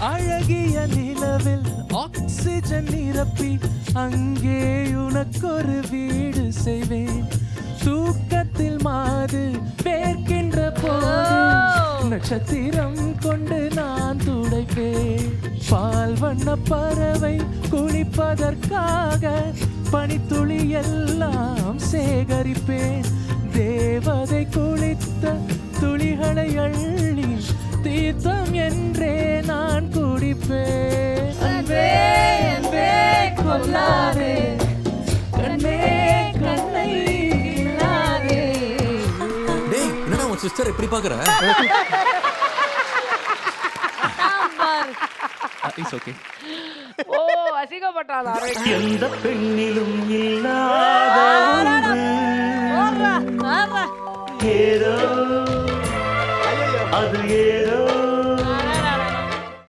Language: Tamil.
அழகிய நிலவில் ஆக்சிஜன் நிரப்பி அங்கே உனக்கொரு வீடு செய்வேன். தூக்கத்தில் மாது வேர்க்கின்ற போது நட்சத்திரம் கொண்டு நான் துடைப்பேன். பால் வண்ண பறவை குளிப்பதற்காக பனித்துளி எல்லாம் சேகரிப்பேன். தேவதை குளித்த துளிகளை குடிப்பேன் அன்பே அன்பே கொல்லாதே கண்ணே கண்ணை இல்லாதே. டேய் என்னடா உன் சிஸ்டர் எப்படி பாக்குற? இட்ஸ் ஓகே ஓ அசிங்கப்பட்டாளா? எந்த பெண்ணிலும் இல்லாத ஏதோ அது ஏதோ